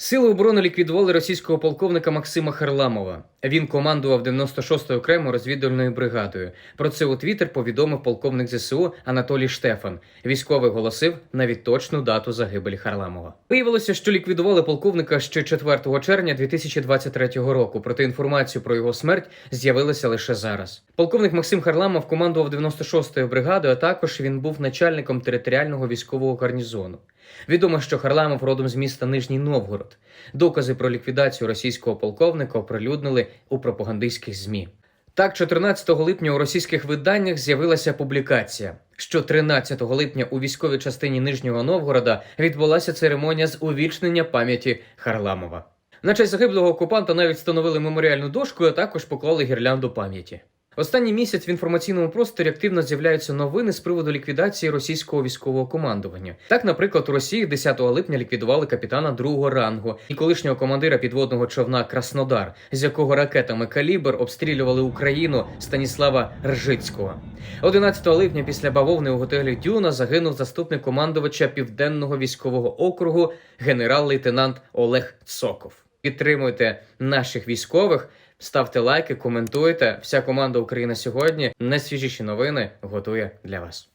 Сили оборони ліквідували російського полковника Максима Харламова. Він командував 96-ю окремою розвідувальною бригадою. Про це у Твіттер повідомив полковник ЗСУ Анатолій Штефан. Військовий голосив навіть точну дату загибелі Харламова. Виявилося, що ліквідували полковника ще 4 червня 2023 року. Проте інформацію про його смерть з'явилася лише зараз. Полковник Максим Харламов командував 96-ю бригадою. а Також він був начальником територіального військового гарнізону. Відомо, що Харламов родом з міста Нижній Новгород. Докази про ліквідацію російського полковника оприлюднили у пропагандистських змі. Так, 14 липня у російських виданнях з'явилася публікація, що 13 липня у військовій частині Нижнього Новгорода відбулася церемонія з увічнення пам'яті Харламова. На честь загиблого окупанта навіть встановили меморіальну дошку, а також поклали гірлянду пам'яті. Останній місяць в інформаційному просторі активно з'являються новини з приводу ліквідації російського військового командування. Так, наприклад, у Росії 10 липня ліквідували капітана другого рангу і колишнього командира підводного човна Краснодар, з якого ракетами калібр обстрілювали Україну Станіслава Ржицького. 11 липня після бавовни у готелі Дюна загинув заступник командувача південного військового округу генерал-лейтенант Олег Цоков. Підтримуйте наших військових. Ставте лайки, коментуйте. Вся команда Україна сьогодні найсвіжіші новини готує для вас.